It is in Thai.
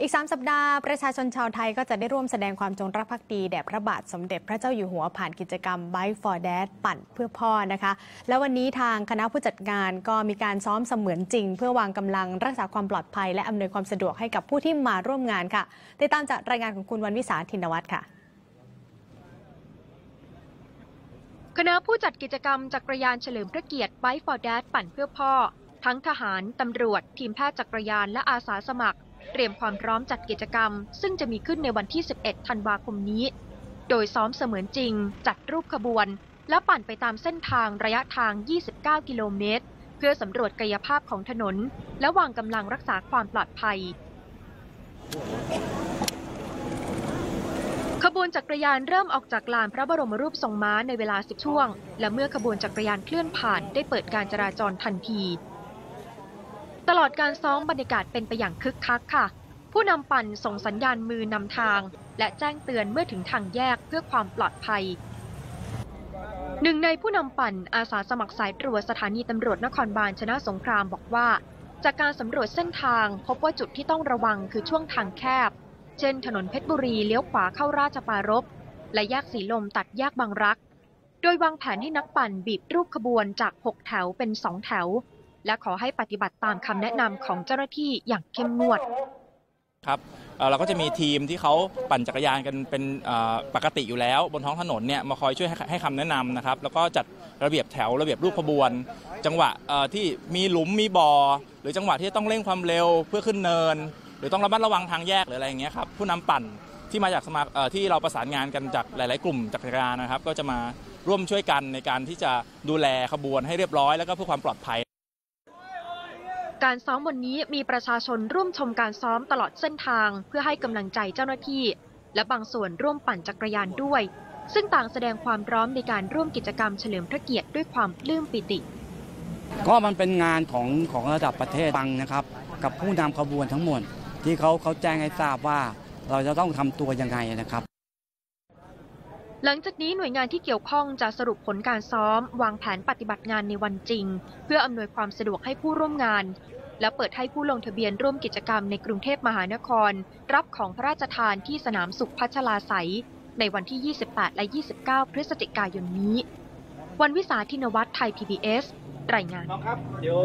อีก 3 สัปดาห์ประชาชนชาวไทยก็จะได้ร่วมแสดงความจงรักภักดี แด่พระบาทสมเด็จพระเจ้าอยู่หัวผ่านกิจกรรม Bike for Dad ปั่นเพื่อพ่อนะคะ แล้ววันนี้ทางคณะผู้จัดงานก็มีการซ้อมเสมือนจริง เพื่อวางกำลังรักษาความปลอดภัย และอำนวยความสะดวกให้กับผู้ที่มาร่วมงานค่ะติดตามจากรายงานของคุณวันวิสาธินวัฒน์ค่ะคณะผู้จัดกิจกรรมจักรยานเฉลิมพระเกียรติ Bike for Dad ปั่นเพื่อพ่อ ทั้งทหาร ตำรวจ ทีมแพทย์จักรยานและอาสาสมัคร เตรียมความพร้อมจัดกิจกรรม ซึ่งจะมีขึ้นในวันที่ 11 ธันวาคมนี้ โดยซ้อมเสมือนจริง จัดรูปขบวน และปั่นไปตามเส้นทางระยะทาง 29 กิโลเมตร เพื่อสำรวจกายภาพของถนน และวางกำลังรักษาความปลอดภัย ขบวนจักรยานเริ่มออกจากลานพระบรมรูปทรงม้าในเวลา 10 ช่วง และเมื่อขบวนจักรยานเคลื่อนผ่านได้เปิดการจราจรทันที ตลอดการซ้อมบรรยากาศเป็นไปอย่างคึกคักค่ะ ผู้นำปั่นส่งสัญญาณมือนำทาง และแจ้งเตือนเมื่อถึงทางแยกเพื่อความปลอดภัย หนึ่งในผู้นำปั่นอาสาสมัครสายตรวจสถานีตำรวจนครบาลชนะสงครามบอกว่า จากการสำรวจเส้นทางพบว่าจุดที่ต้องระวังคือช่วงทางแคบ เช่น ถนนเพชรบุรีเลี้ยวขวาเข้าราชปารภและแยกสีลมตัดแยกบางรัก โดยวางแผนให้นักปั่นบีบรูปขบวนจาก 6 แถวเป็น 2 แถว และขอให้ปฏิบัติตามคำแนะนำของเจ้าหน้าที่อย่างเข้มงวดครับเราก็จะมีทีมที่เขาปั่นจักรยานกันเป็นปกติอยู่แล้ว บนท้องถนนเนี่ยมาคอยช่วยให้ใหคำแนะนำนะครับ แล้วก็จัดระเบียบแถวระเบียบรูปขบวน จังหวะที่มีหลุมมีบ่อหรือจังหวะที่ต้องเร่งความเร็วเพื่อขึ้นเนิน หรือต้องระมัดระวังทางแยกหรืออะไรอย่างเงี้ยครับผู้นำปั่นที่มาจากสมาที่เราประสานงานกันจากหลาย ๆ กลุ่มจักรยานนะครับ ก็จะมาร่วมช่วยกันในการที่จะดูแลขบวนให้เรียบร้อยแล้วก็เพื่อความปลอดภัย การซ้อมวันนี้มีประชาชนร่วมชมการซ้อมตลอดเส้นทาง เพื่อให้กำลังใจเจ้าหน้าที่ และบางส่วนร่วมปั่นจักรยานด้วย ซึ่งต่างแสดงความพร้อมในการร่วมกิจกรรมเฉลิมพระเกียรติด้วยความปลื้มปิติ ก็มันเป็นงานของของระดับประเทศฟังนะครับ กับผู้นำขบวนทั้งหมด ที่เขาเขาแจ้งให้ทราบว่าเราจะต้องทำตัวยังไงนะครับหลังจากนี้หน่วยงานที่เกี่ยวข้องจะสรุปผลการซ้อม วางแผนปฏิบัติงานในวันจริง เพื่ออำนวยความสะดวกให้ผู้ร่วมงาน และเปิดให้ผู้ลงทะเบียนร่วมกิจกรรมในกรุงเทพมหานคร รับของพระราชทานที่สนามสุขพัชลาไสในวันที่ 28 และ 29 พฤศจิกายนนี้ วันวิสาทินวัตรไทย PBS รายงานน้องครับ เดี๋ยว